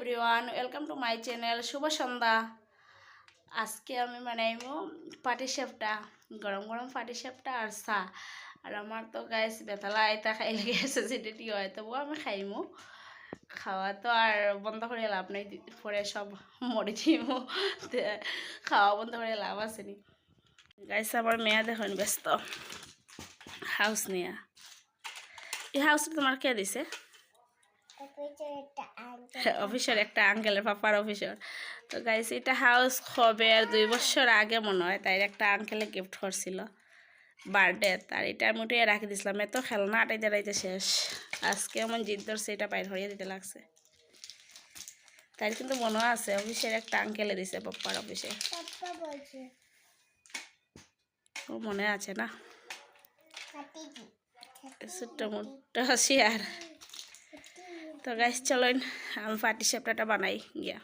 Everyone welcome to my channel শুভ সন্ধ্যা। আজকে আমি বানাইমু পাটি সাপটা, গরম গরম পাটি সাপটা আর চা। আর আমার তো গাইস বেতালা আইতা খাই লেগে যেটি হয়, তবুও আমি খাইমু। খাওয়া তো আর বন্ধ করে লাভ নাই, পরে সব মরে দিমু তে খাওয়া বন্ধ করে লাভ আছে নি। গাইস আমার মেয়া দেখুন ব্যস্ত। হাউস নিয়া। এই হাউস তোমার কে দিছে? অফিসের একটা আঙ্কেলের পাপার অফিসের তো গাইস এটা হাউস হবে আর দুই বছর আগে মনে হয় তাই একটা আঙ্কেলে গিফট করছিল। বার্থডে আর এটা আমি উঠে রাখি দিছিলাম। এত খেলনা আটাই দাঁড়াইতে শেষ। আজকে এমন জিদ ধরছে এটা বাইর হরিয়ে দিতে লাগছে। তাই কিন্তু মনে আছে অফিসের একটা আঙ্কেলে দিছে পাপ্পার অফিসে ও মনে আছে না? ছোট্ট মোট্ট শেয়ার। তো গাইস চলেন, আমি পাটি সাপটাটা বানাই, গিয়া।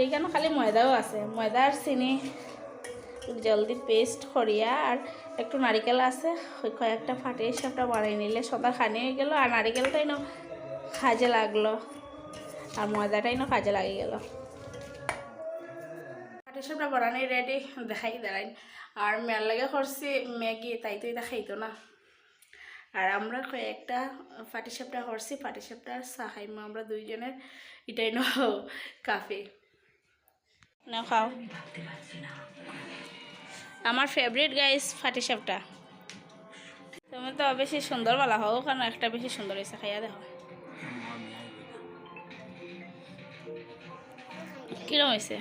এইখানে খালি ময়দাও আছে? ময়দা আর চিনি জলদি পেস্ট করিয়া, আর একটু নারিকেল আছে, ওই কয়েকটা ফাটি সাপটা বানাই নিলে সদা খানি হয়ে গেল, আর নারিকেলটাই না কাজে লাগল, আর ময়দাটাই না কাজে লাগে গেল। পাটি সাপটা বানানি রেডি দেখাই দাঁড়াই আর মেয়ের লাগে করছি ম্যাগি, তাই তো এটা খাইতো না। আর আমরা কয়েকটা পাটি সাপটা করছি পাটি সাপটা আর চা আমরা দুইজনের এটাই ন কাফে। না খাও। আমার ফেভারিট গাইস ফাটি সাপটা। তুমি তো বেশি সুন্দর বলা হও কারণ একটা বেশি সুন্দর হয়েছে, খাইয়া দেখো। কিরম হয়েছে?